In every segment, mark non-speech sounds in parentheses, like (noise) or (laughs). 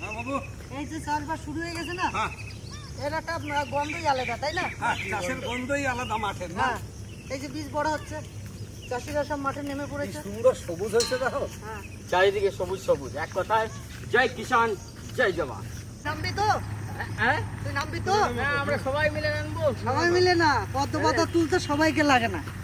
হ্যাঁ বাবু। এই যে চাষবাস শুরু হয়ে গেছে না? হ্যাঁ। এর একটা গন্ধই আলাদা তাই না? চাষের গন্ধই আলাদা মাঠের না? এই যে বীজ বড় হচ্ছে চাষিরা সব মাঠে নেমে পড়েছে। সুন্দর সবুজ দেখো। চারিদিকে সবুজ সবুজ। এক কথায় জয় কিষান জয় জওয়ান নামবি তো? হ্যাঁ? তুই নামবি তো? আমরা সবাই মিলে আনব সবাই মিলে না পদ্ম পাতা তুলতে সবাইকে লাগে না।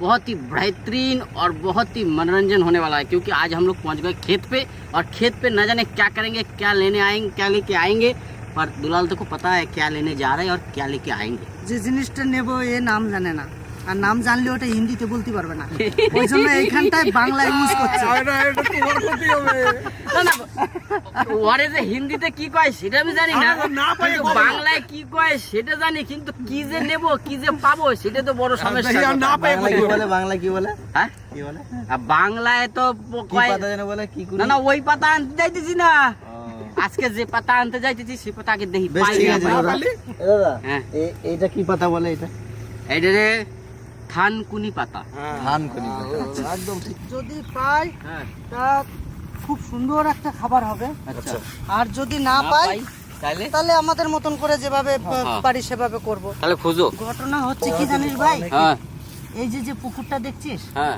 बहुत ही बेहतरीन और बहुत ही मनोरंजन होने वाला है क्योंकि आज हम लोग पहुंच गए खेत पे और खेत पे न जाने क्या करेंगे क्या लेने आएंगे क्या लेके आएंगे पर दुलाल तो को पता है क्या लेने जा रहे हैं और क्या लेके आएंगे যে জিনিসটা নেব এ নাম জানে না আর নাম জানলে ওটা হিন্দিতে বলতে পারবে না। ওই জন্য এইখানটায় বাংলা ইউজ করছে। এটা এটা তোমার ক্ষতি হবে। না না ওরে যে হিন্দিতে কি কয় সেটা আমি জানি না। বাংলায় কি কয় সেটা জানি কিন্তু কি যে নেব কি যে পাবো সেটা তো বড় সমস্যা। না পাই কি বলে। বাংলা কি বলে? হ্যাঁ? কি বলে? বাংলায় তো কয় পাতা যেন বলে কি না না ওই পাতা আনতে যাইতেছি না। আজকে যে পাতা আনতে যাইতেছি সে পাতা আগে দেখি বেশ পাই ঠিক না আছে পাই। দাদা। এ দাদা হ্যাঁ। কি পাতা বলে এটা? এইটা রে থানকুনি পাতা। থানকুনি পাতা। একদম ঠিক। যদি পাই হ্যাঁ। তা খুব সুন্দর একটা খাবার হবে। আচ্ছা। আর যদি না পাই তাহলে? তাহলে আমাদের মতন করে যেভাবে হ্যাঁ। পারি সেভাবে করব। তাহলে খোঁজো। ঘটনা হচ্ছে কি জানিস ভাই? হ্যাঁ। এই যে যে পুকুরটা দেখছিস? হ্যাঁ।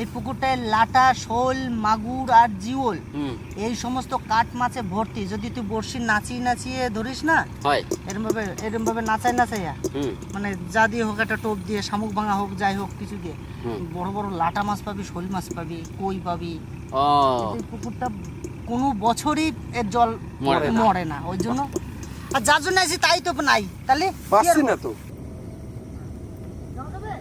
এই পুকুরটায় লাটা শোল মাগুর আর জিওল। এই সমস্ত কাঠ মাছে ভর্তি। যদি তুই বড়শি নাচিয়ে নাচিয়ে ধরিস না হয়। এরম ভাবে এরম ভাবে নাচাই নাচাইয়া মানে যা দিয়ে হোক একটা টোপ দিয়ে শামুক ভাঙা হোক যাই হোক কিছু দিয়ে বড় বড় লাটা মাছ পাবি শোল মাছ পাবি কই পাবি। এই পুকুরটা কোনো বছরই এর জল মরে না। ওই জন্য আর যার জন্য আছি তাই তো নাই। তাহলে না তো যাওয়া যাবে?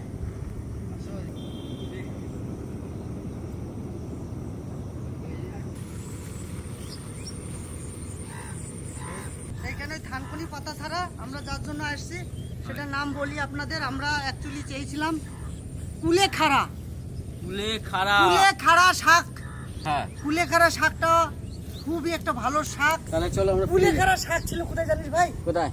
এইখানে থানকুনি পাতা ছাড়া আমরা যার জন্য আসছি সেটার নাম বলি আপনাদের আমরা অ্যাকচুয়ালি চেয়েছিলাম কুলে খাড়া কুলে খারা কুলে খাড়া শাক হ্যাঁ কুলে খাড়া শাকটা খুবই একটা ভালো শাক তাহলে চলো আমরা কুলে খাড়া শাক ছিল কোথায় জানিস ভাই কোথায়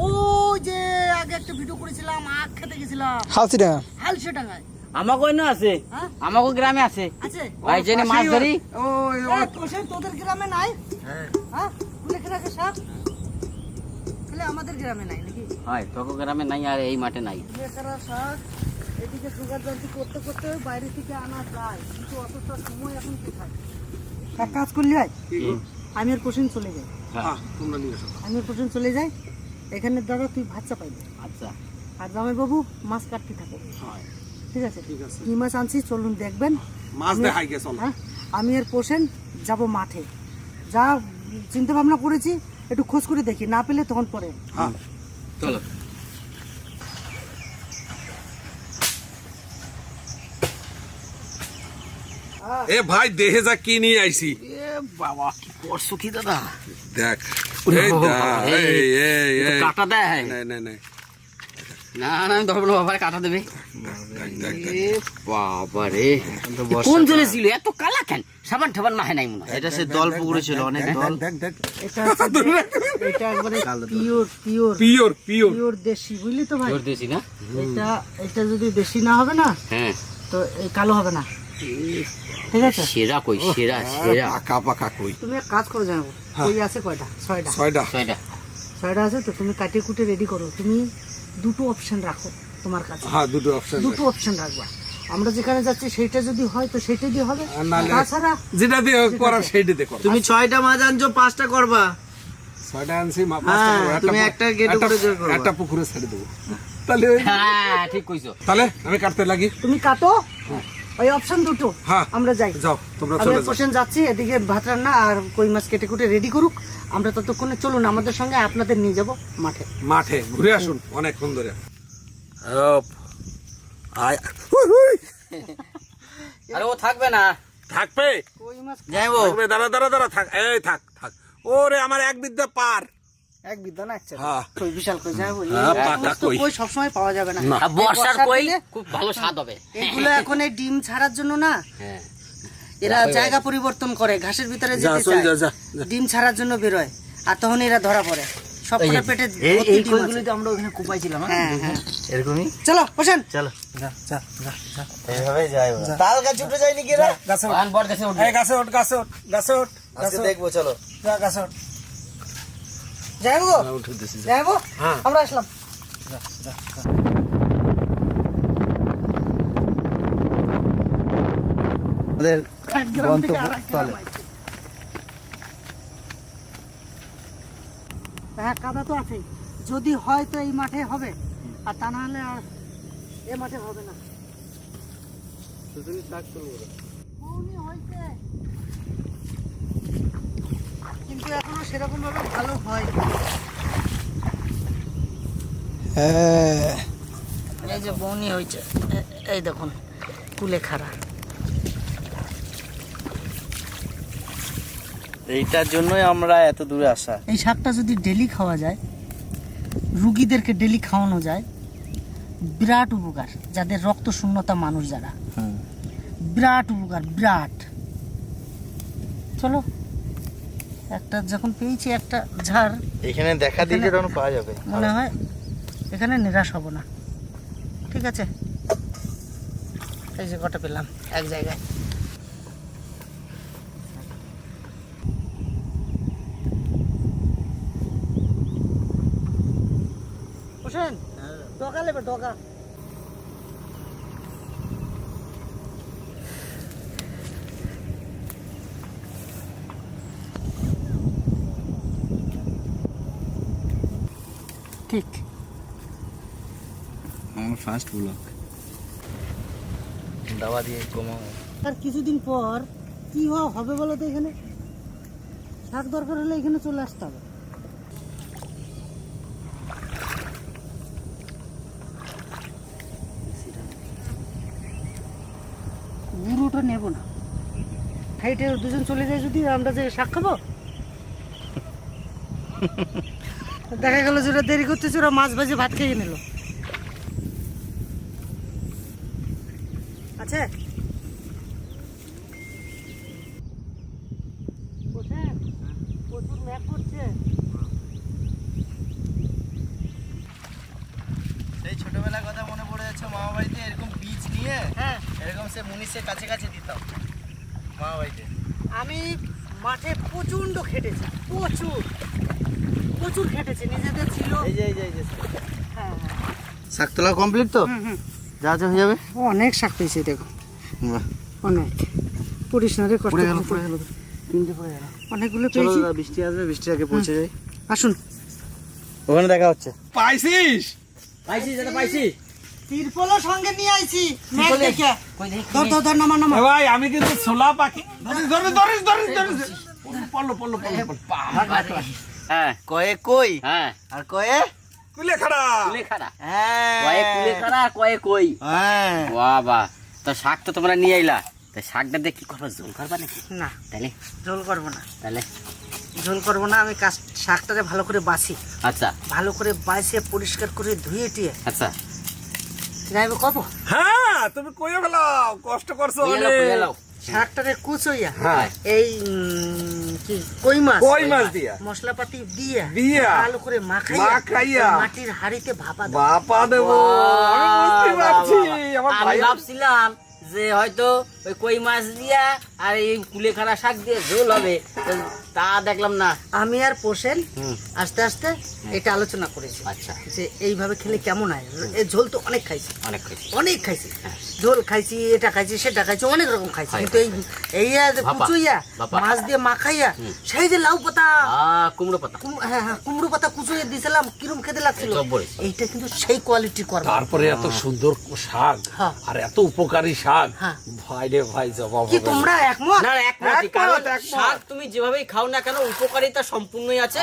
ওই যে আগে একটা ভিডিও করেছিলাম আখ খেতে গেছিলাম হাসিটা হালসে ডাঙায় আমাকে না আছে হ্যাঁ আমাকে গ্রামে আছে আছে ভাই জেনে মাছ ধরি ওই তোদের গ্রামে নাই হ্যাঁ কুলে খাড়াকে শাক তাহলে আমাদের গ্রামে নাই নাকি? হয় তোকে গ্রামে নাই আর এই মাঠে নাই। শাক এদিকে সুগার যান্ত্রি করতে করতে বাইরে থেকে আনা যায় কিন্তু অতটা সময় এখন কোথায়? এক কাজ করলি ভাই আমি আর কোশ্চিন চলে যাই। হ্যাঁ তোমরা নিয়ে এসো। আমি আর কোশ্চিন চলে যাই এখানে দাদা তুই ভাত চাপাইবি আচ্ছা। আর জামাই বাবু মাছ কাটতে থাকো। ঠিক আছে? ঠিক আছে। কি মাছ আনছি চলুন দেখবেন। মাছ দেখাই গেছো হ্যাঁ আমি আর পোষেন যাব মাঠে। যা চিন্তা ভাবনা করেছি একটু খোঁজ করে দেখি না পেলে তখন পরে। হ্যাঁ চলো। এ ভাই দেহে যা কি নিয়ে আইছি। এ বাবা কি করছ কি দাদা? দেখ এই এই, এই কাটা দেয়। নাই নাই নাই না না আমি ধরবো না বাবার কাটা দেবে। দেখ দেখ দেখ এ বাবা রে কোন জলে ছিল? এত কালা কেন? সাবান ঠাবান মাহে নাই মনে এটা সে দল পুকুরে ছিল অনেক দল। দেখ দেখ এটা এটা একবারে pure pure. Pure pure. Pure দেশি বুঝলি তো ভাই? জোর দিয়েছি না? এটা এটা যদি দেশি না হবে না হ্যাঁ। তো এই কালো হবে না। ঠিক আছে? সেরা কই সেরা সেরা। পাকা পাকা কই। তুমি এক কাজ করো জানাব। কই আছে কয়টা? ছয়টা। ছয়টা। ছয়টা। ছয়টা আছে তো তুমি কাটিয়ে কুটে রেডি করো। তুমি দুটো অপশন রাখো তোমার কাছে। হ্যাঁ দুটো অপশন দুটো অপশন রাখবা। আমরা যেখানে যাচ্ছি সেইটা যদি হয় তো সেটা দিয়ে হবে। তাছাড়া যেটা দিয়ে করার সেইটা দেখো তুমি ছয়টা মাছ আনছো পাঁচটা করবা। ছয়টা আনছি হ্যাঁ। তুমি একটা গেট। একটা পুকুরে ছেড়ে দেবো। তাহলে হ্যাঁ ঠিক কইছো। তাহলে আমি কাটতে লাগি। তুমি কাটো। ওই অপশন দুটো। হ্যাঁ। আমরা যাই। যাও তোমরা চলে যাও। যাচ্ছি এদিকে ভাত রান্না আর কই মাছ কেটে কুটে রেডি করুক। আমরা ততক্ষণে চলুন আমাদের সঙ্গে আপনাদের নিয়ে যাব মাঠে। মাঠে ঘুরে আসুন অনেকক্ষণ ধরে। (laughs) আরে ও থাকবে না। থাকবে? কই মাছ যাইবো থাকবে দাঁড়া দাঁড়া দাঁড়া থাক এই থাক থাক। ওরে আমার এক বিদ্যা পার। এক বিদ্যা না এক হ্যাঁ। কই বিশাল কই যাব এই হ্যাঁ, পাকা কই। কই সবসময় পাওয়া যাবে না। আর বর্ষার কই খুব ভালো স্বাদ হবে। এগুলো এখন এই ডিম ছাড়ার জন্য না হ্যাঁ। এরা জায়গা পরিবর্তন করে ঘাসের ভিতরে যেতে চায়। যা যা যা। ডিম ছাড়ার জন্য বেরোয় আর তখন এরা ধরা পড়ে। সব যে, পেটে এই। কইগুলো তো আমরা ওখানে কুপাইছিলাম হ্যাঁ? হ্যাঁ এরকমই? চলো বসেন। চলো। এইভাবে যাই তাল গাছ উঠে যায়নি কি রে গাছে উঠবে। গাছে ওঠ গাছে ওঠ গাছে ওঠ আজকে দেখব চলো। যা গাছে ওঠ যাইবো যাইবো হ্যাঁ। আমরা আসলাম। আমাদের গন্তব্যস্থলে। হ্যাঁ কাদা তো আছে যদি হয় তো এই মাঠে হবে আর তা না হলে আর এ মাঠে হবে না বউনি হয়েছে। ভালো হয়। এই যে বউনি হয়েছে এই দেখুন কুলে খাড়া। এইটার জন্যই আমরা এত দূরে আসা। এই শাকটা যদি ডেলি খাওয়া যায় রুগীদেরকে ডেলি খাওয়ানো যায় বিরাট উপকার যাদের রক্ত শূন্যতা মানুষ যারা। বিরাট উপকার বিরাট। চলো। একটা যখন পেয়েছি একটা ঝাড় এখানে দেখা দিলে তখন পাওয়া যাবে? মনে হয় এখানে নিরাশ হব না। ঠিক আছে? এই যে কটা পেলাম এক জায়গায়। হোসেন ডকা নেবে ডকা ঠিক আমার ফার্স্ট ব্লক দাওয়া দিয়ে কমাও আর কিছুদিন পর কি হবে বলো তো এখানে? শাক দরকার হলে এখানে চলে আসতে হবে। বুড়োটা নেব না। হাইটে দুজন চলে যায় যদি আমরা যে শাক খাব? (laughs) দেখা গেল যে ওরা দেরি করতেছে ওরা মাছ ভাজে ভাত খেয়ে নিল। আছে? কোথায়? প্রচুর ম্যাপ করছে। সেই ছোটবেলার কথা মনে পড়ে যাচ্ছে মামা বাড়িতে এরকম বীজ নিয়ে হ্যাঁ। এরকম সে মুনিশের কাছে কাছে দিতাম মামা বাড়িতে আমি মাঠে প্রচণ্ড খেটেছি প্রচুর। প্রচুর খেটেছি নিজেদের ছিল। এই যে এই যে হ্যাঁ হ্যাঁ। শাক কমপ্লিট তো? হুম, হুম। যা যা হয়ে যাবে? অনেক শাক পেয়েছি দেখো। অনেক। পড়িস না রে কষ্ট পড়ে গেল অনেকগুলো চলো পেয়েছি। বৃষ্টি আসবে বৃষ্টি আগে পৌঁছে যাই। আসুন। ওখানে দেখা হচ্ছে। পাইছিস? পাইছি যেটা পাইছি। তিরপলও সঙ্গে নিয়ে আইছি। ম্যাচ? দেখে। ধর ধর ধর নামা নামা। ভাই আমি কিন্তু ছোলা পাখি ধরিস ধরিস ধরিস ধরিস ধরিস। পড়ল পড়ল পড়ল পড়ল। হ্যাঁ কয়ে কই? হ্যাঁ। আর কয়ে? কুলে খাড়া হ্যাঁ। কয়ে কুলে কয়ে কই? হ্যাঁ। বাহ বাহ তো শাক তো তোমরা নিয়ে আইলা। তো শাকটা দিয়ে কি করবা জোল করবা নাকি? না তাহলে? ঝোল করব না। তাহলে? ঝোল করব না আমি কাজ শাকটাকে ভালো করে বাছি। আচ্ছা। ভালো করে বাছিয়ে পরিষ্কার করে ধুয়ে টুয়ে। আচ্ছা। যাইব কব? হ্যাঁ তুমি কইও ফেলাও কষ্ট করছ অনেক। শাকটাকে কুচইয়া হ্যাঁ। এই কি কই মাছ কই মাছ দিয়া? মশলাপাতি দিয়ে দিয়া। ভালো করে মাখাইয়া মাখাইয়া। মাটির হাড়িতে ভাপা দেব ভাপা দেবো। আমি বুঝতে পারছি। আমার ভাই ভাবছিলাম যে হয়তো ওই কই মাছ দিয়া আর এই কুলেখাড়া শাক দিয়ে ঝোল হবে। তা দেখলাম না। আমি আর পোষেন আস্তে আস্তে এটা আলোচনা করেছি। আচ্ছা। যে এইভাবে খেলে কেমন হয়? এই ঝোল তো অনেক খাইছি। অনেক খুশি অনেক খাইছি। হ্যাঁ। ঝোল খাইছি এটা খাইছি সেটা খাইছি অনেক রকম খাইছি। কিন্তু এই এই কুচুইয়া মাছ দিয়ে মাখাইয়া সেই যে লাউ পাতা। আহ কুমড়ো পাতা। হ্যাঁ হ্যাঁ কুমড়ো পাতা কুচুইয়ে দিয়েছিলাম কিরম খেতে লাগছিল? এইটা কিন্তু সেই কোয়ালিটি করবা তারপরে এত সুন্দর শাক হ্যাঁ। আর এত উপকারী শাক হ্যাঁ। ভাই রে ভাই জবাব কি তোমরা একমত? না একমত একমত, কারণ শাক তুমি যেভাবেই খাও না কেন উপকারিতা সম্পূর্ণই আছে।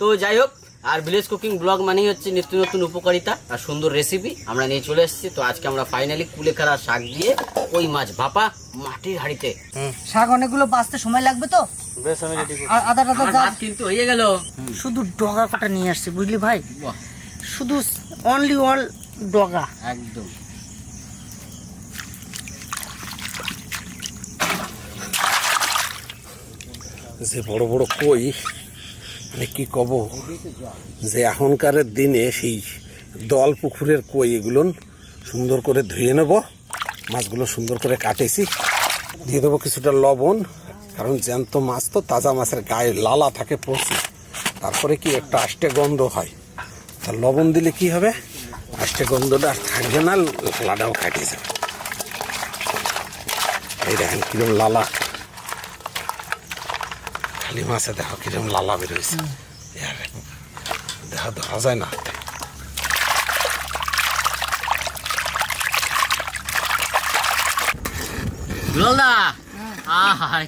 তো যাই হোক আর ভিলেজ কুকিং ব্লগ মানেই হচ্ছে নিত্য নতুন উপকারিতা আর সুন্দর রেসিপি আমরা নিয়ে চলে এসেছি। তো আজকে আমরা ফাইনালি কুলেখাড়া শাক দিয়ে ওই মাছ ভাপা মাটির হাঁড়িতে। শাক অনেকগুলো বাঁচতে সময় লাগবে তো? বেশ আমি রেডি আর আদা টাদা যা কিন্তু হয়ে গেল। শুধু ডগা কাটা নিয়ে আসছে বুঝলি ভাই? বাহ, শুধু অনলি অল ডগা। একদম। যে বড় বড় কই মানে কী কব? যে এখনকার দিনে সেই দল পুকুরের কই এগুলো সুন্দর করে ধুয়ে নেব, মাছগুলো সুন্দর করে কাটেছি। দিয়ে দেবো কিছুটা লবণ, কারণ জ্যান্ত মাছ তো তাজা মাছের গায়ে লালা থাকে প্রচুর। তারপরে কি একটা আষ্টে গন্ধ হয়। তা লবণ দিলে কি হবে? আষ্টে গন্ধটা আর থাকবে না লালাটাও কাটে যাবে। এই দেখেন কিরম লালা। খালি মাছে দেখো কিরম লালা বেরোয়েছে দেখা ধরা যায় না। দুলালদা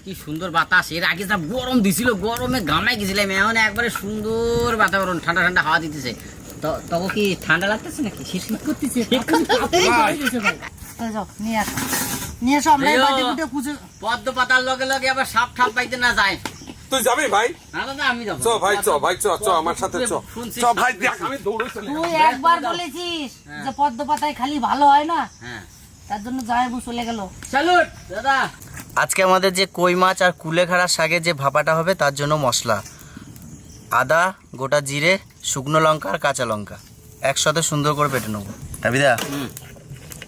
কি সুন্দর বাতাস। এর আগে যা গরম দিছিল গরমে ঘামাই গেছিলাম। এখন একবারে সুন্দর বাতাবরণ ঠান্ডা ঠান্ডা হাওয়া দিতেছে। তো তবে কি ঠান্ডা লাগতেছে নাকি? শীত শীত করতেছে? নিয়ে আসো। নিয়ে আসো আমরা পদ্ম পাতার লগে লগে আবার সাপ ঠাপ পাইতে না যায়। তুই যাবি ভাই? না দাদা আমি যাব চ ভাই চ ভাই চ চ আমার সাথে চ। চ ভাই দেখ আমি দৌড়ে তুই একবার বলেছিস যে পদ্ম পাতায় খালি ভালো হয় না? হ্যাঁ। তার জন্য জয়বু চলে গেল। স্যালুট দাদা। আজকে আমাদের যে কই মাছ আর কুলেখাড়া শাকের যে ভাপাটা হবে তার জন্য মশলা। আদা গোটা জিরে শুকনো লঙ্কা আর কাঁচা লঙ্কা। একসাথে সুন্দর করে পেটে নেব। রাবিদা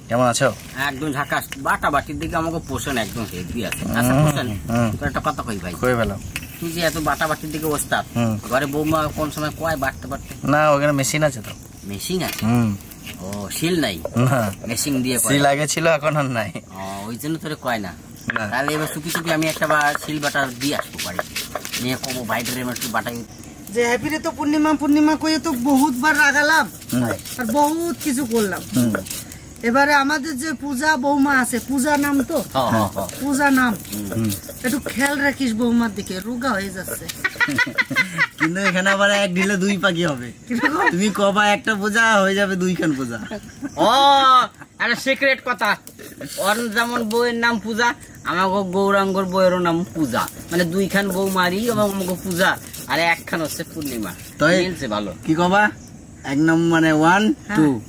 কেমন আছো? একদম ঝাকাস। বাটা বাটির দিকে আমাকে পোষণ একদম হেভি আছে। আচ্ছা পোষণ। একটা কথা কই ভাই? করে ফেলাম তুই যে এত বাটা বাটির দিকে ওস্তাদ ঘরে বৌমা কোন সময় কয় বাটতে বাটতে? না ওখানে মেশিন আছে তো। মেশিন আছে? ও শিল নাই? মেশিন দিয়ে করে সিল আগে ছিল এখন আর নাই। ও, ওই জন্য তোরে কয় না। তাহলে এবার চুপি চুপি আমি একটা বা শিল বাটা দিয়ে আসব বাড়িতে নিয়ে কবো ভাইটারে একটু বাটাই। যে হ্যাপিরে তো পূর্ণিমা পূর্ণিমা কয়ে তো বহুত বার রাগালাম আর বহুত কিছু করলাম। হুম। এবারে আমাদের যে পূজা বৌমা আছে পূজা নাম তো? হ্যাঁ হ্যাঁ হ্যাঁ পূজা নাম। একটু খেয়াল রাখিস বৌমার দিকে রোগা হয়ে যাচ্ছে। কিন্তু এখানে আবার এক ঢিলে দুই পাখি হবে। তুমি কবা একটা পূজা হয়ে যাবে দুইখান পূজা। ও একটা সিক্রেট কথা। ওর যেমন বউয়ের নাম পূজা আমাকে গৌরাঙ্গর বউয়েরও নাম পূজা। মানে দুইখান বউ মারি এবং আমাকে পূজা আর একখান হচ্ছে পূর্ণিমা। তাই- ভালো। কি কবা? এক নম্বর মানে ওয়ান টু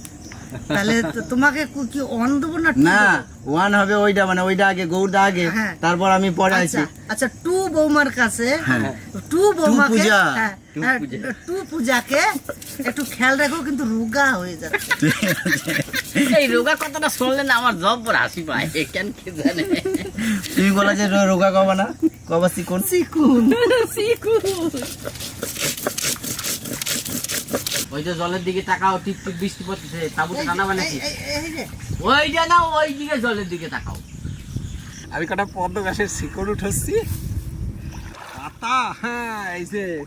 তাহলে তোমাকে কি অন দেবো না না ওয়ান হবে ওইটা মানে ওইটা আগে গৌরদা আগে হ্যাঁ। তারপর আমি পরে আচ্ছা আছি আচ্ছা টু বৌমার কাছে টু বৌমাকে পূজা। হ্যাঁ, টু হ্যাঁ, পূজা। টু পূজাকে একটু খেয়াল রাখো কিন্তু রোগা হয়ে যাচ্ছে। এই রোগা কথাটা শুনলে না আমার জব পর হাসি পায় কেন কে জানে? তুমি বলা যে রোগা কবা না? কবা চিকন চিকুন ওই যে জলের দিকে তাকাও টিপ টিপ বৃষ্টি পড়তেছে। তাবুতে টানাবে নাকি এই- এই যে, ওইটা না ওই দিকে জলের দিকে তাকাও। আমি কটা পদ্ম গাছের শিকড় উঠছি। পাতা হ্যাঁ এই যে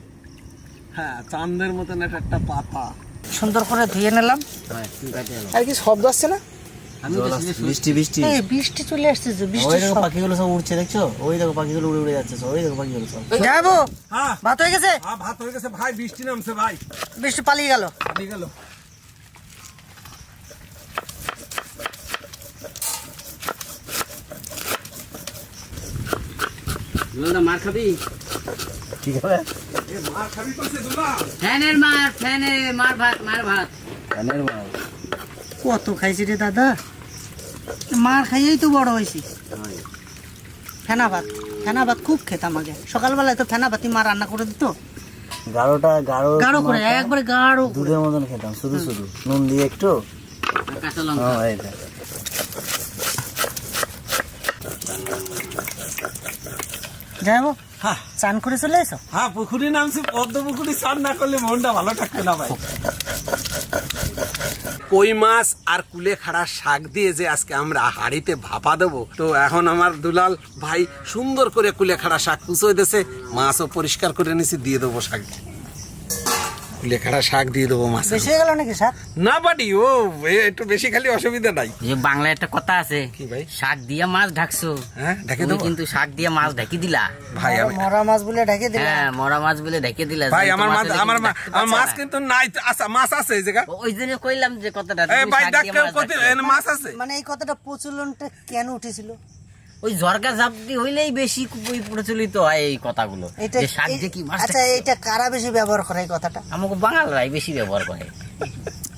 হ্যাঁ চাঁদের মতন একটা একটা পাতা। সুন্দর করে ধুয়ে নিলাম। আর কি শব্দ আসছে না। বৃষ্টি বৃষ্টি। এই বৃষ্টি চলে আসছে যে ওই দেখো পাখিগুলো সব উড়ছে দেখছ? ওই দেখো পাখিগুলো উড়ে উড়ে যাচ্ছে ওই দেখো পাখিগুলো সব। যাব। হ্যাঁ। ভাত হয়ে গেছে? হ্যাঁ ভাত হয়ে গেছে। ভাই বৃষ্টি নামছে ভাই। বৃষ্টি পালিয়ে গেল। দিয়ে গেল। দুলালদা মার খাবি? ঠিক আছে মার খাবি কইছে দুলা ফ্যানের মার ফ্যানের মার ভাত মার ভাত। কত খাইছি রে দাদা? মার খাইয়েই তো বড় হয়েছি ফেনা ভাত ফেনা ভাত খুব খেতাম আগে। সকালবেলায় তো ফেনা ভাতই মা রান্না করে দিত। গাঢ়টা গাঢ় গাঢ় করে একবারে গাঢ়। দুধের মতন খেতাম শুধু শুধু। নুন দিয়ে একটু। কাঁচা লঙ্কা। হ্যাঁ। হ্যাঁ চান করে চলে এসো। হ্যাঁ পুকুরি নামছে পদ্ম পুকুরি স্নান না করলে মনটা ভালো থাকবে না ভাই। কই মাছ আর কুলে খাড়া শাক দিয়ে যে আজকে আমরা হাড়িতে ভাপা দেবো। তো এখন আমার দুলাল ভাই সুন্দর করে কুলে খাড়া শাক কুচোয় দিয়েছে, মাছও পরিষ্কার করে নিছি দিয়ে দেবো শাক। কুলেখাড়া শাক দিয়ে দেবো মাছ বেশি গেল নাকি স্যার না বাড়ি ও একটু বেশি খালি অসুবিধা নাই। যে বাংলায় একটা কথা আছে কি ভাই? শাক দিয়ে মাছ ঢাকছো। হ্যাঁ ঢেকে দেবো? কিন্তু শাক দিয়ে মাছ ঢেকে দিলা। ভাই আমি মরা মাছ বলে ঢেকে দিলাম হ্যাঁ মরা মাছ বলে ঢেকে দিলা। ভাই আমার মাছ আমার কিন্তু আমার মাছ কিন্তু নাই আচ্ছা মাছ আছে এই জায়গা। ওই জন্য কইলাম যে কথাটা এই ভাই শাক ডাক মাছ কত মাছ আছে। মানে এই কথাটা প্রচলনটা কেন উঠেছিল? ওই ঝরকা ঝাপটি হইলেই বেশি ওই প্রচলিত হয় এই কথাগুলো। এটা যে শাক কি মাছ আচ্ছা এটা কারা বেশি ব্যবহার করে এই কথাটা? আমাকে বাঙালরাই বেশি ব্যবহার করে।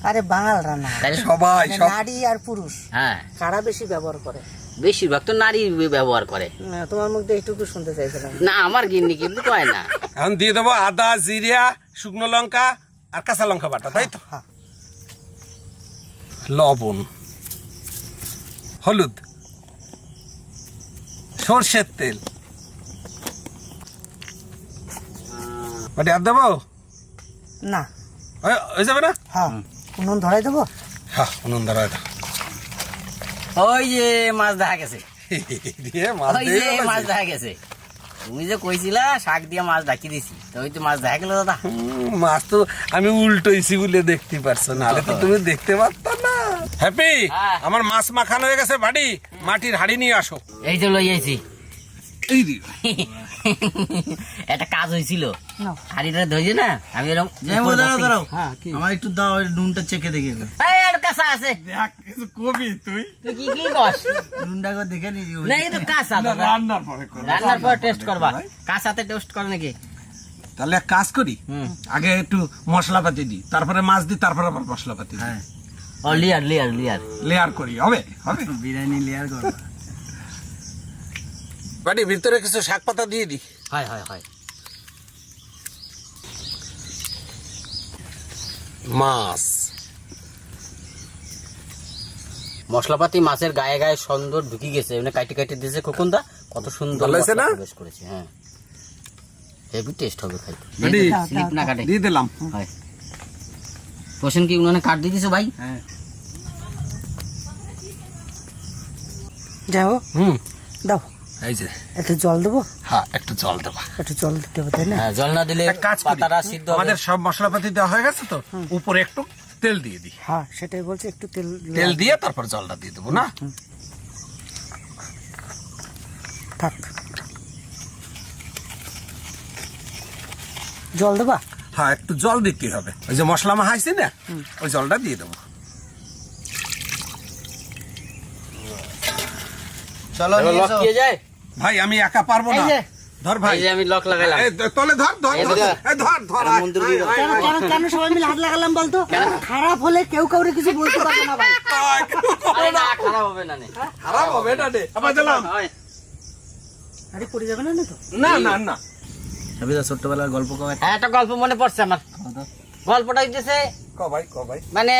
আরে বাঙালরা না। সবাই মানে নারী আর পুরুষ। হ্যাঁ। কারা বেশি ব্যবহার করে? বেশিরভাগ তো নারী ব্যবহার করে। না, তোমার মধ্যে এইটুকু শুনতে চাইছিলাম। না আমার গিন্নি কিন্তু কয় না। এখন দিয়ে দেবো আদা জিরিয়া শুকনো লঙ্কা আর কাঁচা লঙ্কা বাটা তাই তো? হ্যাঁ। লবণ। হলুদ। সর্ষের তেল। বাটি আর দেবো? না। হয়ে- হয়ে যাবে না? হ্যাঁ। উনুন ধরাই দেবো? হ্যাঁ উনুন ধরাই দেবো ওই যে মাছ দেখা গেছে। (laughs) দিয়ে মাছ। দেখা গেছে। তুমি যে কইছিলা শাক দিয়ে মাছ ঢাকি দিছি তো ওই তো মাছ দেখা গেল দাদা। মাছ তো আমি উল্টোইছি বলে দেখতে পারছ না তো তুমি দেখতে পারত না। হ্যাপি হ্যাঁ। আমার মাছ মাখানো হয়ে গেছে বাড়ি মাটির হাড়ি নিয়ে আসো। এই তো লই আইছি। একটা কাজ হয়েছিল। হাড়িটা ধরেছে না আমি এরকম হ্যাঁ আমার একটু দাও নুনটা চেখে দেখে। কাঁচা আছে। কবি তুই? তুই কি কি কস? নুনটা দেখে না এই তো কাঁচা রান্নার পরে করো। রান্নার পর টেস্ট করবা। কাঁচাতে টেস্ট করে নাকি? তাহলে এক কাজ করি। আগে একটু মশলাপাতি দিই। তারপরে মাছ দিই তারপরে আবার মশলাপাতি দিই। হ্যাঁ। ও লিয়ার লিয়ার লিয়ার লেয়ার করি হবে? হবে? বিরিয়ানি লেয়ার করব। বাড়ি ভিতরে কিছু শাক পাতা দিয়ে দিই। হয় হয় হয়। মাছ। মশলাপাতি মাছের গায়ে গায়ে সুন্দর ঢুকি গেছে। মানে কাটি কাটি দিয়েছে খোকনদা। কত সুন্দর হয়েছে না? প্রবেশ করেছে হ্যাঁ। হেভি টেস্ট হবে খাইতে। রেডি? স্লিপ না কাটে। দিয়ে দিলাম। হয়। পোষণ কি উনানে কাট দিয়ে দিছো ভাই? হ্যাঁ। যাও। হুম। দাও। এই যে। একটু জল দেবো? হ্যাঁ একটু জল দেবা। একটু জল দিতে হবে তাই না? হ্যাঁ জল না দিলে কাজ পাতাটা সিদ্ধ হবে। আমাদের সব মশলাপাতি দেওয়া হয়ে গেছে তো? উপরে একটু। তেল দিয়ে দিই। হ্যাঁ সেটাই বলছি একটু তেল তেল দিয়ে তারপর জলটা দিয়ে দেবো না? থাক। জল দেবা? হ্যাঁ একটু জল দিতে হবে। ওই যে মশলা মাখাইছি না ওই জলটা দিয়ে দেবো। চলো এবার দিয়ে যায়? ভাই আমি একা পারব না। ধর ভাই। এই যে আমি লক লাগাইলাম। এই তলে ধর ধর ধর এই ধর কেন কেন কেন সবাই মিলে হাত লাগালাম বলতো? খারাপ হলে কেউ কাউরে কিছু বলতে পারবে না ভাই। না খারাপ হবে না নে। খারাপ হবে রে আবার দিলাম আরে পড়ে যাবে না তো? না না না। সবিতা ছোট্টবেলার গল্প কবে হ্যাঁ একটা গল্প মনে পড়ছে আমার। গল্পটা হইতেছে ক ভাই ক ভাই। মানে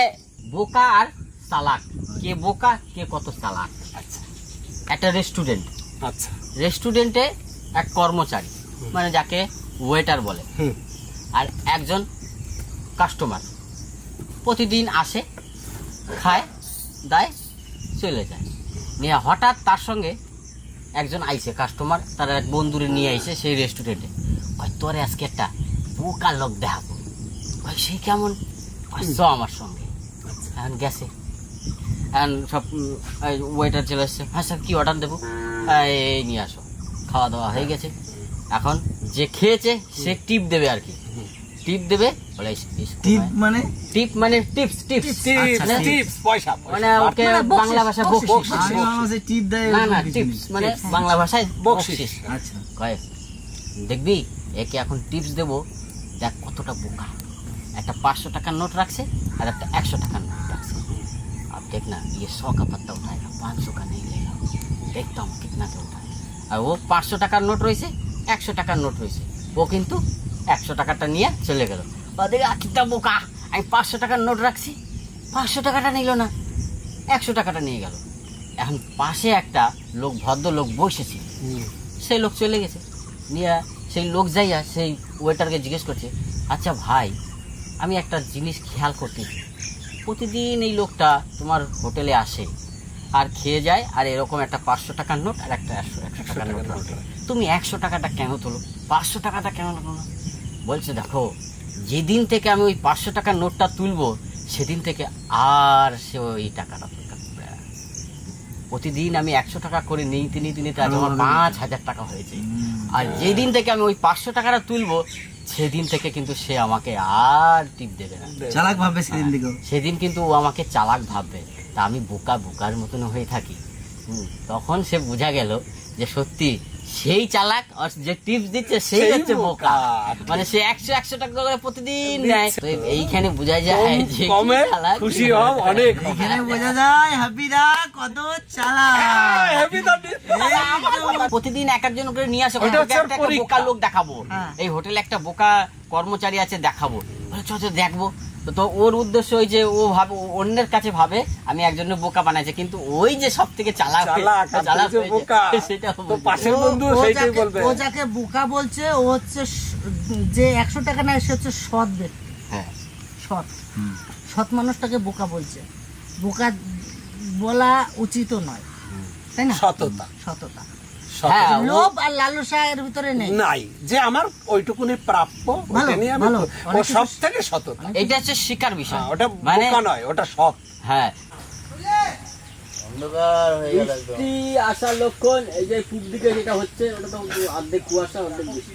বোকা আর চালাক। কে বোকা কে কত চালাক। আচ্ছা। একটা রেস্টুরেন্ট আচ্ছা। রেস্টুরেন্টে এক কর্মচারী মানে যাকে ওয়েটার বলে। আর একজন কাস্টমার প্রতিদিন আসে খায় দায় চলে যায়। নিয়ে হঠাৎ তার সঙ্গে একজন আইছে কাস্টমার তার এক বন্ধুরে নিয়ে আইছে সেই রেস্টুরেন্টে কয় তোরে আজকে একটা বোকা লোক দেখাবো। কয় সেই কেমন? চ আমার সঙ্গে। এখন গেছে। এখন সব ওয়েটার চলে এসছে। হ্যাঁ স্যার কী অর্ডার দেবো? "হ্যাঁ, এই নিয়ে আসো। খাওয়া দাওয়া হয়ে গেছে এখন যে খেয়েছে সে টিপ দেবে আর কি টিপ দেবে বলে "ইস- ইস, টিপ মানে টিপ মানে টিপস টিপস টিপস টিপস পয়সা মানে ওকে বাংলা ভাষায় বকশিস আমি ভাবলাম যে টিপ দেয় না এরকম না কিছু টিপস নেই। মানে বাংলা ভাষায় বকশিস। বকশিস আচ্ছা কয় দেখবি একে এখন টিপস দেবো দেখ কতটা বোকা একটা পাঁচশো টাকার নোট রাখছে আর একটা একশো টাকার নোট রাখছে अब देखना ये सौ का पत्ता उठाएगा पाँच सौ का नहीं लेगा देखता हूँ कितना का उठाए আর ও পাঁচশো টাকার নোট রয়েছে একশো টাকার নোট রয়েছে। ও কিন্তু একশো টাকাটা নিয়ে চলে গেল। ওদিকে কিতা বোকা আমি পাঁচশো টাকার নোট রাখছি পাঁচশো টাকাটা নিল না একশো টাকাটা নিয়ে গেল। এখন পাশে একটা লোক ভদ্র লোক বসেছিল সেই লোক চলে গেছে। নিয়ে সেই লোক যাইয়া সেই ওয়েটারকে জিজ্ঞেস করছে আচ্ছা ভাই আমি একটা জিনিস খেয়াল করতেছি। প্রতিদিন এই লোকটা তোমার হোটেলে আসে আর খেয়ে যায় আর এরকম একটা পাঁচশো টাকার নোট আর একটা একশো একশো টাকার নোট। তুমি একশো টাকাটা কেন তোলো? পাঁচশো টাকাটা কেন তোলো না? বলছে দেখো যেদিন থেকে আমি ওই পাঁচশো টাকার নোটটা তুলবো সেদিন থেকে আর সে ওই টাকাটা। প্রতিদিন আমি একশো টাকা করে নিতে নিতে নিতে আজ আমার পাঁচ হাজার টাকা হয়েছে। আর যেদিন থেকে আমি ওই পাঁচশো টাকাটা তুলবো সেদিন থেকে কিন্তু সে আমাকে আর টিপ দেবে না। চালাক ভাববে সেদিন দিকেও সেদিন কিন্তু ও আমাকে চালাক ভাববে। তা আমি বোকা বোকার মতন হয়ে থাকি। তখন সে বোঝা গেল যে সত্যি সেই চালাক যে টিপস দিচ্ছে সেই হচ্ছে বোকা। মানে সে একশো একশো টাকা করে প্রতিদিন নেয়। তো এইখানে বোঝা যায় যে কমে খুশি অনেক। এখানে বোঝা যায় কত চালাক। প্রতিদিন এক একজন করে নিয়ে আসে একটা বোকা লোক দেখাবো। হ্যাঁ। এই হোটেলে একটা বোকা কর্মচারী আছে দেখাবো। বলে চ চ দেখব। তো- ওর উদ্দেশ্য ওই যে ও ভাবে অন্যের কাছে ভাবে আমি একজনের বোকা বানাইছে। কিন্তু ওই যে সব থেকে চালাক চালাক, আর চালাক তুই যে হয়েছে, বোকা। (laughs) সেটা ও তো বুঝবে। পাশের বন্ধু ও বলবে। ও যাকে বোকা বলছে ও হচ্ছে যে একশো টাকা নেয় সে হচ্ছে সৎ ব্যক্তি। হ্যাঁ। সৎ। সৎ মানুষটাকে বোকা বলছে। বোকা বলা উচিত নয়। তাই না? সততা। সততা। হ্যাঁ, লোভ আর লালসা এর ভিতরে নেই। নাই যে আমার ওইটুকুনি প্রাপ্য ওটা নিয়ে আমি ও সব থেকে সততা। এটা হচ্ছে শিকার বিষয়। হ্যাঁ, ওটা মানে বোকা নয় ওটা সৎ। হ্যাঁ। বৃষ্টি আসার লক্ষণ এই যে পূব দিকে যেটা হচ্ছে ওটা তো অর্ধেক কুয়াশা অর্ধেক বৃষ্টি।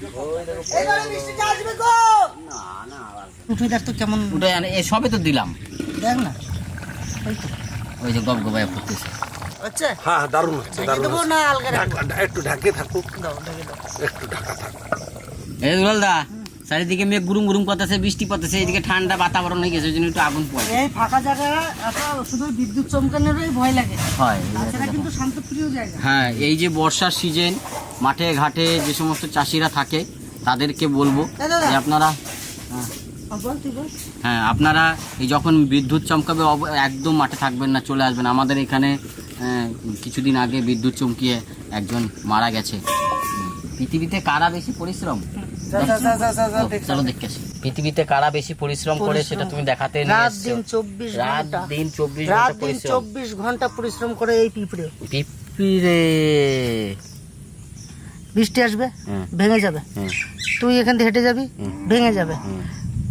না না আবার তো কেমন ওটা এ সবে তো দিলাম। দেখ না। ওই ওই যে গপ গপায় ফুটতেছে। হচ্ছে? হ্যাঁ দারুণ হচ্ছে দারুণ না একটু ঢাকে থাকুক। একটু ঢাকা থাকুক। এই চারিদিকে মেঘ গুরুম গুরুম করতেছে বৃষ্টি পড়তেছে এইদিকে ঠান্ডা বাতাবরণ হয়ে গেছে ওই জন্য একটু আগুন পড়ে এই ফাঁকা জায়গা শুধু বিদ্যুৎ চমকানোরই ভয় লাগে। হয় কিন্তু শান্তপ্রিয় জায়গা। হ্যাঁ এই যে বর্ষার সিজন মাঠে ঘাটে যে সমস্ত চাষিরা থাকে তাদেরকে বলব। যে আপনারা হ্যাঁ, হ্যাঁ আপনারা এই যখন বিদ্যুৎ চমকাবে অব- একদম মাঠে থাকবেন না চলে আসবেন। আমাদের এখানে কিছুদিন আগে বিদ্যুৎ চমকিয়ে একজন মারা গেছে। পৃথিবীতে কারা বেশি পরিশ্রম। চলো দেখে। পৃথিবীতে কারা বেশি পরিশ্রম করে সেটা তুমি দেখাতে রাত দিন চব্বিশ রাত দিন চব্বিশ রাত দিন চব্বিশ ঘণ্টা পরিশ্রম করে এই পিঁপড়ে। পিঁপড়ে। বৃষ্টি আসবে ভেঙে যাবে। তুই এখান থেকে হেঁটে যাবি ভেঙে যাবে।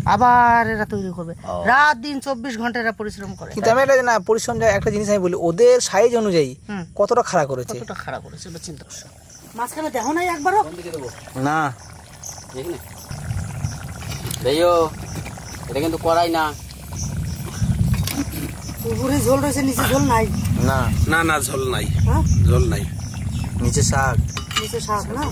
আবার এরা তৈরি করবে। রাত দিন চব্বিশ ঘণ্টা এরা পরিশ্রম করে। কিন্তু আমি একটা না পরিশ্রম একটা জিনিস আমি বলি ওদের সাইজ অনুযায়ী হুম। কতটা খারাপ করেছে? কতটা খারাপ করেছে এবার চিন্তা করছ মাঝখানে দেখো নাই একবারও? না। ভাইও এটা কিন্তু করাই না। উপরে ঝোল রয়েছে নিচে ঝোল নাই। না। না না ঝোল নাই। হ্যাঁ? ঝোল নাই। নিচে শাক। নিচে শাক না?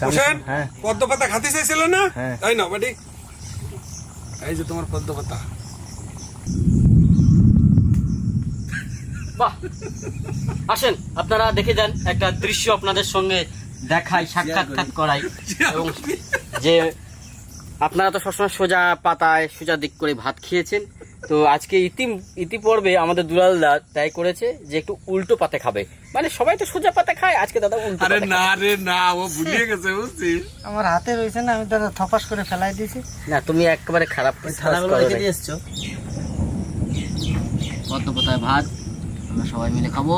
হোসেন হ্যাঁ। পদ্ম পাতা খাতে চাইছিল না? হ্যাঁ। তাই না বাড়ি এই যে তোমার পদ্ম পাতা বাহ। আসেন আপনারা দেখে যান একটা দৃশ্য আপনাদের সঙ্গে দেখাই সাক্ষাৎকার করাই। এবং যে আপনারা তো সবসময় সোজা পাতায় সোজা দিক করে ভাত খেয়েছেন। তো আজকে ইতি ইতিপূর্বে আমাদের দুলালদা তাই করেছে যে একটু উল্টো পাতে খাবে। মানে সবাই তো সোজা পাতে খায় আজকে দাদা উল্টো আরে না রে না ও ভুলিয়ে গেছে বুঝছিস আমার হাতে রয়েছে না আমি দাদা থপাস করে ফেলাই দিয়েছি। না তুমি একেবারে খারাপ থালাগুলো রেখে দিয়ে এসছো? পদ্ম পাতায় ভাত? আমরা সবাই মিলে খাব।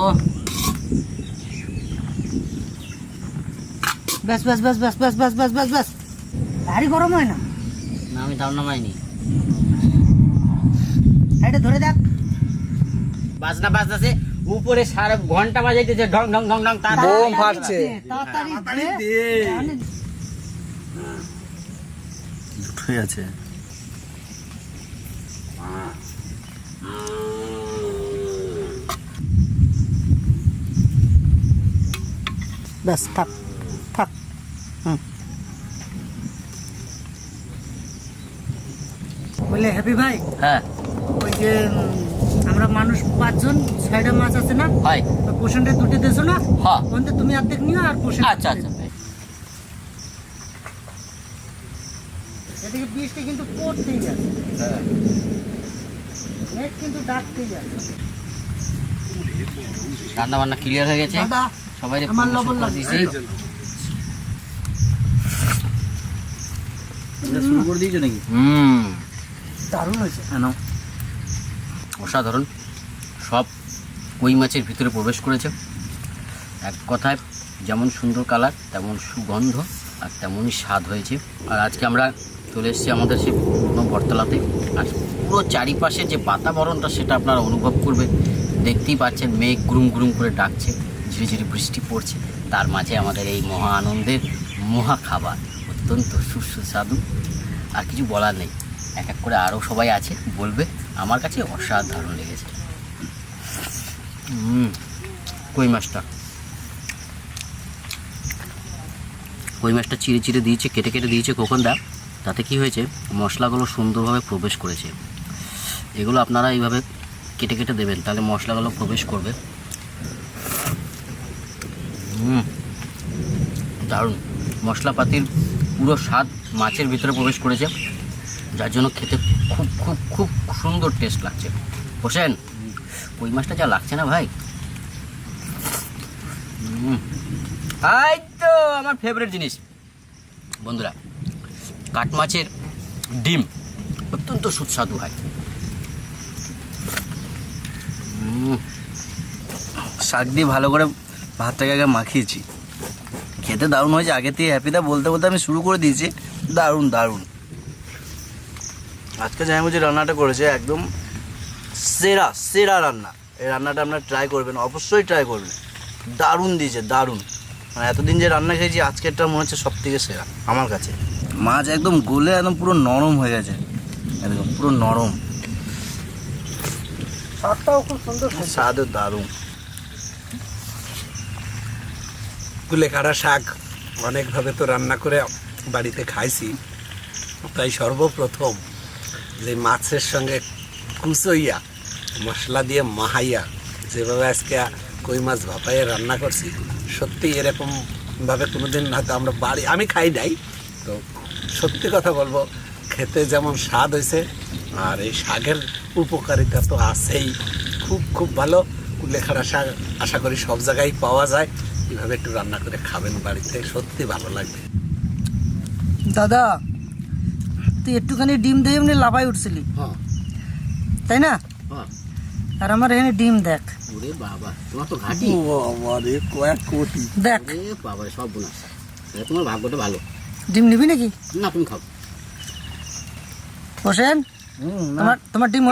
ব্যাস ব্যাস ব্যাস ব্যাস ব্যাস ব্যাস ব্যাস ব্যাস ব্যাস। ভারী গরম হয় না? না আমি দাম নামাইনি এটা ধরে দেখ। বাজনা বাজতেছে। উপরে সারা ঘণ্টা বাজাইতেছে ঢং ঢং ঢং ঢং তার বোম ফাটছে। তাড়াতাড়ি দে। তাহলে আছে। ব্যাস থাক থাক। হুম। বলে হ্যাপি ভাই? হ্যাঁ। যে আমরা মানুষ পাঁচজন ছয়টা মাছ আছে না? হয়। পোষণটা দুটো দেছো না? হ্যাঁ। তুমি অর্ধেক নিও আর পোষণ আচ্ছা আচ্ছা এদিকে বৃষ্টি কিন্তু পড়তেই যাচ্ছে। মেঘ কিন্তু ডাকতেই যাচ্ছে। রান্না বান্না ক্লিয়ার হয়ে গেছে? সবাই আমার লবণ। শুরু করে দিয়েছ নাকি? হুম। দারুণ হয়েছে। হ্যাঁ অসাধারণ। সব কই মাছের ভিতরে প্রবেশ করেছে। এক কথায় যেমন সুন্দর কালার, তেমন সুগন্ধ আর তেমনই স্বাদ হয়েছে। আর আজকে আমরা চলে এসেছি আমাদের সেই পুরনো বটতলাতে। আর পুরো চারিপাশে যে বাতাবরণটা সেটা আপনারা অনুভব করবেন। দেখতেই পাচ্ছেন মেঘ গুরুম গুরুম করে ডাকছে ঝিরি ঝিরি বৃষ্টি পড়ছে। তার মাঝে আমাদের এই মহা আনন্দের মহা খাবার, অত্যন্ত সুস্বাদু। আর কিছু বলার নেই। এক এক করে আরও সবাই আছে, বলবে। আমার কাছে অসাধারণ লেগেছে। হুম কই মাছটা? কই মাছটা চিড়ে চিড়ে দিয়েছে কেটে কেটে দিয়েছে কোকনদা তাতে কি হয়েছে? মশলাগুলো সুন্দরভাবে প্রবেশ করেছে। এগুলো আপনারা এইভাবে কেটে কেটে দেবেন তাহলে মশলাগুলো প্রবেশ করবে। হুম দারুণ। মশলাপাতির পুরো স্বাদ মাছের ভিতরে প্রবেশ করেছে। যার জন্য খেতে খুব খুব খুব সুন্দর টেস্ট লাগছে। হোসেন, কই মাছটা যা লাগছে না ভাই। এই তো, আমার ফেভারিট জিনিস। বন্ধুরা, কাঠ মাছের ডিম অত্যন্ত সুস্বাদু হয়। শাক দিয়ে ভালো করে ভাতটাকে আগে মাখিয়েছি। খেতে দারুণ হয়েছে, আগে থেকে হ্যাপিদা বলতে বলতে আমি শুরু করে দিয়েছি। দারুণ দারুণ। আজকে জামাইবু যে রান্নাটা করেছে একদম সেরা সেরা রান্না। এই রান্নাটা আপনারা ট্রাই করবেন অবশ্যই ট্রাই করবেন। দারুণ দিয়েছে দারুণ। মানে এতদিন যে রান্না খেয়েছি আজকেরটা মনে হচ্ছে সব থেকে সেরা আমার কাছে। মাছ একদম গলে একদম পুরো নরম হয়ে গেছে। একদম পুরো নরম। শাকটাও খুব সুন্দর স্বাদও দারুণ। কুলেখাড়া শাক অনেকভাবে তো রান্না করে বাড়িতে খাইছি তাই সর্বপ্রথম যে মাছের সঙ্গে কুচইয়া, মশলা দিয়ে মাহাইয়া, যেভাবে আজকে কই মাছ ভাপাইয়ে রান্না করছি, সত্যি এরকম ভাবে কোনোদিন হয়তো আমরা বাড়ি, আমি খাই নাই, তো সত্যি কথা বলব, খেতে যেমন স্বাদ হয়েছে আর এই শাকের উপকারিতা তো আছেই। খুব খুব ভালো, কুলেখাড়া শাক আশা করি সব জায়গায় পাওয়া যায়। এভাবে একটু রান্না করে খাবেন বাড়িতে, সত্যি ভালো লাগবে। দাদা তুই একটুখানি ডিম দিয়ে এমনি লাভাই উঠছিলি। হ্যাঁ। তাই না? হ্যাঁ। আর আমার এখানে ডিম দেখ। ওরে বাবা তোমার তো ঘাটি। আমারে কয়েক কোটি। দেখ। ওরে বাবা সব বোনাস। তোমার ভাগ্যটা ভালো। ডিম নিবি নাকি? না তুমি খাও। হোসেন তোমার তোমার ডিম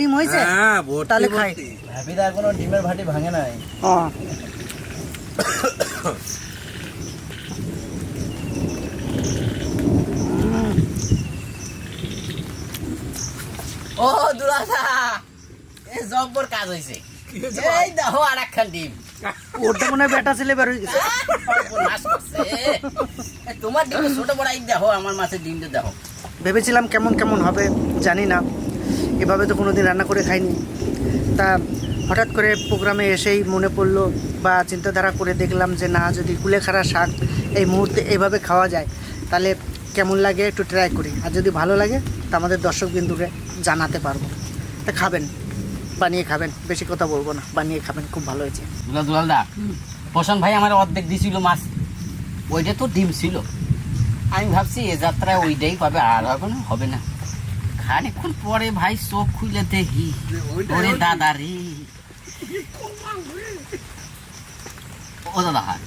ডিম হ্যাঁ তাহলে খাই। ভর্তি। হ্যাপিদা ডিমের ভাটি ভাঙে নাই। ও দুলাদা এই জব্বর কাজ হয়েছে এই দেখো আর একখান ডিম। ওটা মনে বেটা ছেলে বের হয়ে গেছে। এ, তোমার ডিমে ছোট বড় এই দেখো আমার মাছের ডিমটা দেখো। ভেবেছিলাম কেমন কেমন হবে জানি না। এভাবে তো কোনোদিন রান্না করে খাইনি। তা হঠাৎ করে প্রোগ্রামে এসেই মনে পড়ল বা চিন্তাধারা করে দেখলাম যে না যদি কুলেখাড়া শাক এই মুহূর্তে এভাবে খাওয়া যায় তাহলে কেমন লাগে একটু ট্রাই করি। আর যদি ভালো লাগে তা আমাদের দর্শক বিন্দুকে জানাতে পারব। তা খাবেন বানিয়ে খাবেন বেশি কথা বলব না বানিয়ে খাবেন খুব ভালো হয়েছে। দুলাল দুলাল দা ভাই আমার অর্ধেক দিছিল মাছ। ওইটা তো ডিম ছিল। আমি ভাবছি এ যাত্রায় ওইটাই পাবে আর হবে না হবে না। খানিক্ষণ পরে ভাই চোখ খুলে দেখি ওরে দাদা রে। ও দাদা হ্যাঁ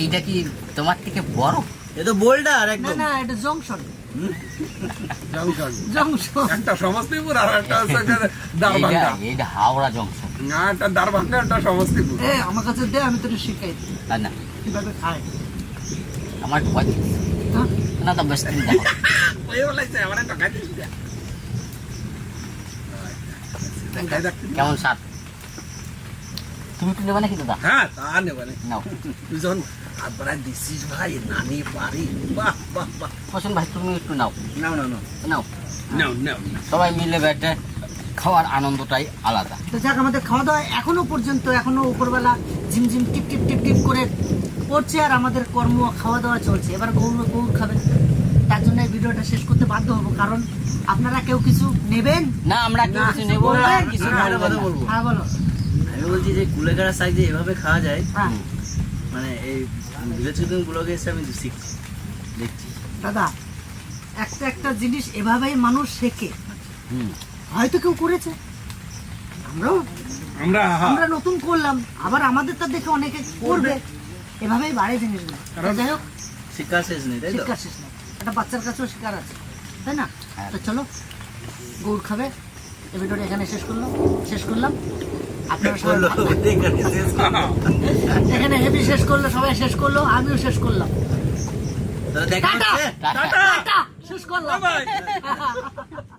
এইটা কি তোমার থেকে বড়? এ তো বোল্ডার একদম। না এটা জংশন। জংশন। জংশন। একটা সমস্তিপুর আর একটা হচ্ছে দারভাঙ্গা। এইটা হাওড়া জংশন। না একটা দারভাঙ্গা একটা সমস্তিপুর। এ আমার কাছে দে আমি তোকে শিখাই তাই না? কীভাবে খায়। আমার ভয়। হ্যাঁ? না তো বেশ তুমি দেখো। ওই বলাইছে আমার একটা খাই কেমন স্বাদ? তুমি একটু নেবে নাকি দাদা? হ্যাঁ তা নেবে না নাও। তুই যখন বাড়ায় দিচ্ছিস ভাই নানি পারি বাহ বাহ বাহ। পোষণ ভাই তুমি একটু নাও। নাও নাও নাও। নাও। নাও নাও। সবাই মিলে বেটে খাওয়ার আনন্দটাই আলাদা। তো যাক আমাদের খাওয়া দাওয়া এখনও পর্যন্ত এখনও উপরবেলা ঝিমঝিম টিপ টিপ টিপ টিপ করে পড়ছে আর আমাদের কর্ম খাওয়া দাওয়া চলছে। এবার গৌর গৌর খাবেন। তার জন্য এই ভিডিওটা শেষ করতে বাধ্য হব কারণ আপনারা কেউ কিছু নেবেন? না আমরা কেউ কিছু নেব না কিছু না, বলব কথা বলব। হ্যাঁ বলো। আমি বলছি যে কুলেখাড়া শাক যে এভাবে খাওয়া যায় হ্যাঁ। মানে এই কুকিং ব্লগে এসে আমি শিখছি দেখছি। দাদা একটা একটা জিনিস এভাবেই মানুষ শেখে। হুম। হয়তো কেউ করেছে। আমরাও আমরা আমরা নতুন করলাম। আবার আমাদেরটা দেখে অনেকে করবে। এভাবেই বাড়ে জিনিসগুলো যাই হোক। শিক্ষা শেষ নেই তাই তো? শিক্ষার শেষ নেই। একটা বাচ্চার কাছেও শিকার আছে। তাই না? তো চলো গুড় খাবে। এই ভিডিওটা এখানে শেষ করলাম। শেষ করলাম। এখানে শেষ হেভি শেষ করল সবাই শেষ করল আমিও শেষ করলাম। শেষ করলাম। (laughs)